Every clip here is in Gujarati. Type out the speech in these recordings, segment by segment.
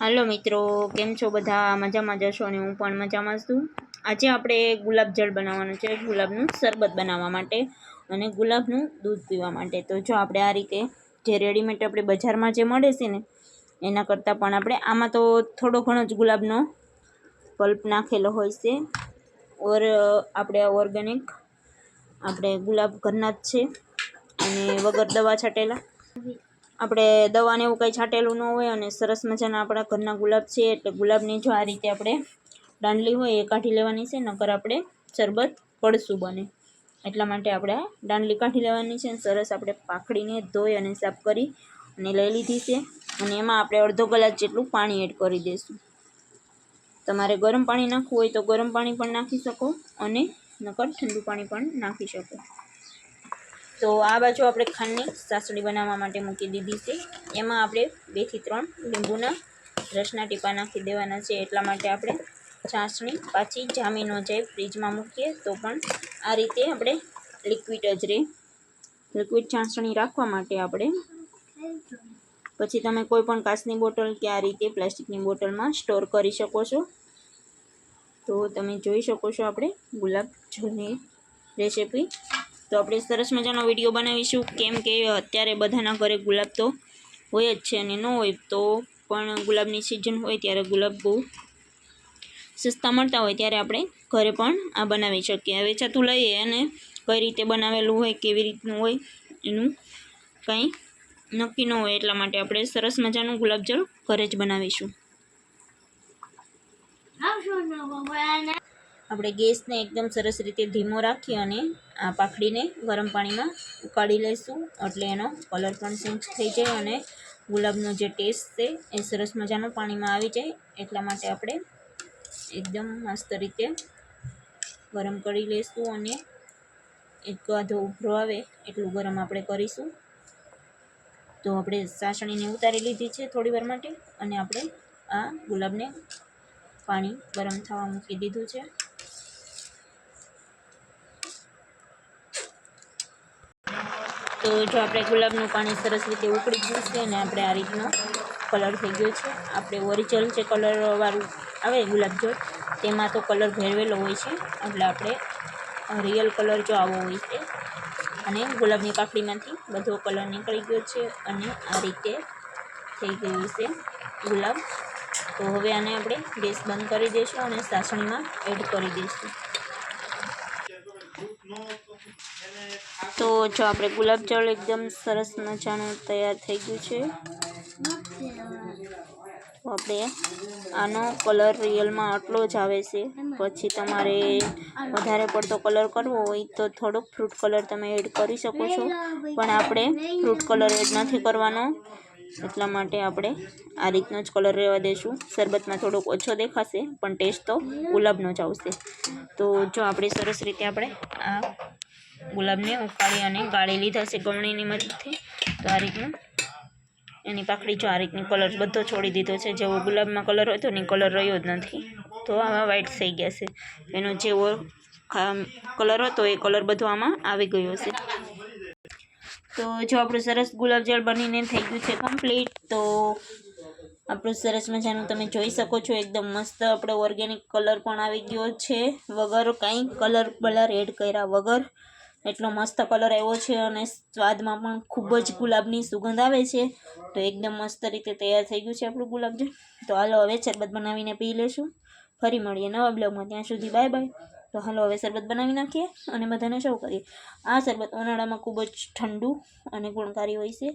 હાલો મિત્રો, કેમ છો બધા? મજામાં જશો અને હું પણ મજામાં છું. આજે આપણે ગુલાબ જળ બનાવવાનું છે, ગુલાબનું શરબત બનાવવા માટે અને ગુલાબનું દૂધ પીવા માટે. તો જો આપણે આ રીતે જે રેડીમેડ આપણે બજારમાં જે મળે છે ને, એના કરતાં પણ આપણે આમાં તો થોડો ઘણો જ ગુલાબનો પલ્પ નાખેલો હોય છે. ઓર, આપણે ઓર્ગેનિક આપણે ગુલાબ ઘરના જ છે. અને વગર દવા છાંટેલા. આપણે દવાને એવું કંઈ છાંટેલું ન હોય અને સરસ મજાના આપણા ઘરના ગુલાબ છે, એટલે ગુલાબની જો આ રીતે આપણે દાંડલી હોય એ કાઢી લેવાની છે, નકર આપણે શરબત પડશું બને. એટલા માટે આપણે દાંડલી કાઢી લેવાની છે અને સરસ આપણે પાખડીને ધોઈ અને સાફ કરી અને લઈ લીધી છે. અને એમાં આપણે અડધો કલાક જેટલું પાણી એડ કરી દઈશું. તમારે ગરમ પાણી નાખવું હોય તો ગરમ પાણી પણ નાખી શકો અને નકર ઠંડુ પાણી પણ નાખી શકો. તો આ બાજુ આપણે ખાંડની સાસડી બનાવવા માટે મૂકી દીધી છે. એમાં આપણે બેથી ત્રણ લીંબુના રસના ટીપા નાખી દેવાના છે. એટલા માટે આપણે ચાસણી પાછી જામી ન જાય ફ્રીજમાં મૂકીએ તો પણ આ રીતે આપણે લિક્વિડ જ રહે. લિક્વિડ ચાસણી રાખવા માટે આપણે પછી તમે કોઈ પણ કાચની બોટલ કે આ રીતે પ્લાસ્ટિકની બોટલમાં સ્ટોર કરી શકો છો. તો તમે જોઈ શકો છો આપણે ગુલાબ જળની રેસીપી. તો આપણે સરસ મજાનો વીડિયો બનાવીશું. કેમ કે અત્યારે બધાના ઘરે ગુલાબ તો હોય જ છે અને ન હોય તો પણ ગુલાબની સિઝન હોય ત્યારે ગુલાબ બહુ સસ્તા મળતા હોય ત્યારે આપણે ઘરે પણ આ બનાવી શકીએ. વેચાતું લઈએ અને કઈ રીતે બનાવેલું હોય કેવી રીતનું હોય એનું કંઈ નક્કી ન હોય એટલા માટે આપણે સરસ મજાનું ગુલાબજળ ઘરે જ બનાવીશું. આપણે ગેસને એકદમ સરસ રીતે ધીમો રાખી અને આ પાખડીને ગરમ પાણીમાં ઉકાળી લઈશું. એટલે એનો કલર પણ ચેન્જ થઈ જાય અને ગુલાબનો જે ટેસ્ટ છે, એ સરસ મજાનો પાણીમાં આવી જાય. એટલા માટે આપણે એકદમ મસ્ત રીતે ગરમ કરી લઈશું અને એક આધો ઉભરો આવે એટલું ગરમ આપણે કરીશું. તો આપણે સાસણીને ઉતારી લીધી છે થોડી વાર માટે અને આપણે આ ગુલાબને પાણી ગરમ થવા મૂકી દીધું છે. તો જો આપણે ગુલાબનું પાણી સરસ રીતે ઉકળી ગયું છે અને આપણે આ રીતનો કલર થઈ ગયો છે. આપણે ઓરિજિનલ જે કલરવાળું આવે ગુલાબજળ તેમાં તો કલર ભેળવેલો હોય છે. એટલે આપણે રિયલ કલર જો આવો હોય છે. અને ગુલાબની પાકડીમાંથી બધો કલર નીકળી ગયો છે અને આ રીતે થઈ ગયું છે ગુલાબ. તો હવે આને આપણે ગેસ બંધ કરી દઈશું અને સાસણીમાં એડ કરી દઈશું. તો જો આપણે ગુલાબજળ એકદમ સરસ મજાનું તૈયાર થઈ ગયું છે. તો આપણે આનો કલર રિયલમાં આટલો જ આવે છે. પછી તમારે વધારે પડતો કલર કરવો હોય તો થોડોક ફ્રૂટ કલર તમે એડ કરી શકો છો. પણ આપણે ફ્રૂટ કલર એડ નથી કરવાનો. એટલા માટે આપણે આ રીતનો જ કલર રહેવા દઈશું શરબતમાં થોડોક ઓછો દેખાશે, પણ ટેસ્ટ તો ગુલાબનો જ આવશે. તો જો આપણે સરસ રીતે આપણે આ ગુલાબને ઉકાળી અને ગાળી લીધા છે ગમણીની મદદથી. તો આ રીતનું. એની પાકડી જો આ રીતની કલર બધો છોડી દીધો છે. જેવો ગુલાબમાં કલર હતો ને કલર રહ્યો જ નથી. તો આમાં વ્હાઇટ થઈ ગયા છે. એનો જેવો કલર હતો એ કલર બધો આમાં આવી ગયો છે. તો જો આપણું સરસ ગુલાબજળ બનીને થઈ ગયું છે કમ્પ્લીટ તો આપણું સરસ મજાનું તમે જોઈ શકો છો. એકદમ મસ્ત આપણો ઓર્ગેનિક કલર પણ આવી ગયો છે. વગર કાંઈ કલર બલર એડ કર્યા વગર. એટલો મસ્ત કલર આવ્યો છે અને સ્વાદમાં પણ ખૂબ જ ગુલાબની સુગંધ આવે છે. તો એકદમ મસ્ત રીતે તૈયાર થઈ ગયું છે આપણું ગુલાબજળ તો હાલો હવે શરબત બનાવીને પી લેશું. ફરી મળીએ નવા બ્લોગમાં. ત્યાં સુધી બાય બાય તો હાલો હવે શરબત બનાવી નાખીએ અને બધાને શરૂ કરીએ. આ શરબત ઉનાળામાં ખૂબ જ ઠંડુ અને ગુણકારી હોય છે.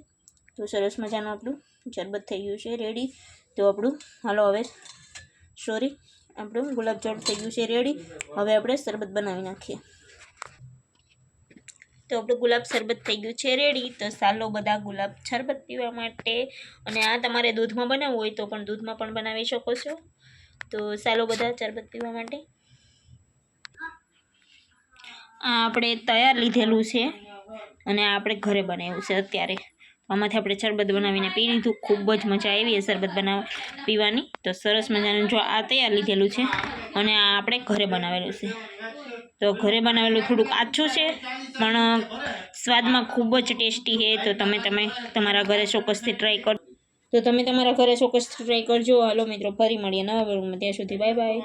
તો સરસ મજાનું આપણું શરબત થઈ ગયું છે રેડી તો આપણું હાલો હવે સોરી આપણું ગુલાબજળ થઈ ગયું છે રેડી હવે આપણે શરબત બનાવી નાખીએ. તો આપણું ગુલાબ શરબત થઈ ગયું છે રેડી તો સાલો બધા ગુલાબ શરબત પીવા માટે. અને આ તમારે દૂધમાં બનાવવું હોય તો પણ દૂધમાં પણ બનાવી શકો છો. તો સાલો બધા શરબત પીવા માટે. આ આપણે તૈયાર લીધેલું છે. અને આપણે ઘરે બનાવ્યું છે અત્યારે. આમાંથી આપણે શરબત બનાવીને પી લીધું. ખૂબ જ મજા આવી શરબત બનાવ, પીવાની. તો સરસ મજાનું જો આ તૈયાર લીધેલું છે. અને આ આપણે ઘરે બનાવેલું છે. તો ઘરે બનાવેલું થોડુંક આછું છે, પણ સ્વાદમાં ખૂબ જ ટેસ્ટી છે. તો તમે તમે તમારા ઘરે ચોક્કસથી ટ્રાય કરો, તો તમે તમારા ઘરે ચોક્કસ ટ્રાય કરજો. હાલો મિત્રો, ફરી મળીએ નવા વર્ગમાં ત્યાં સુધી બાય બાય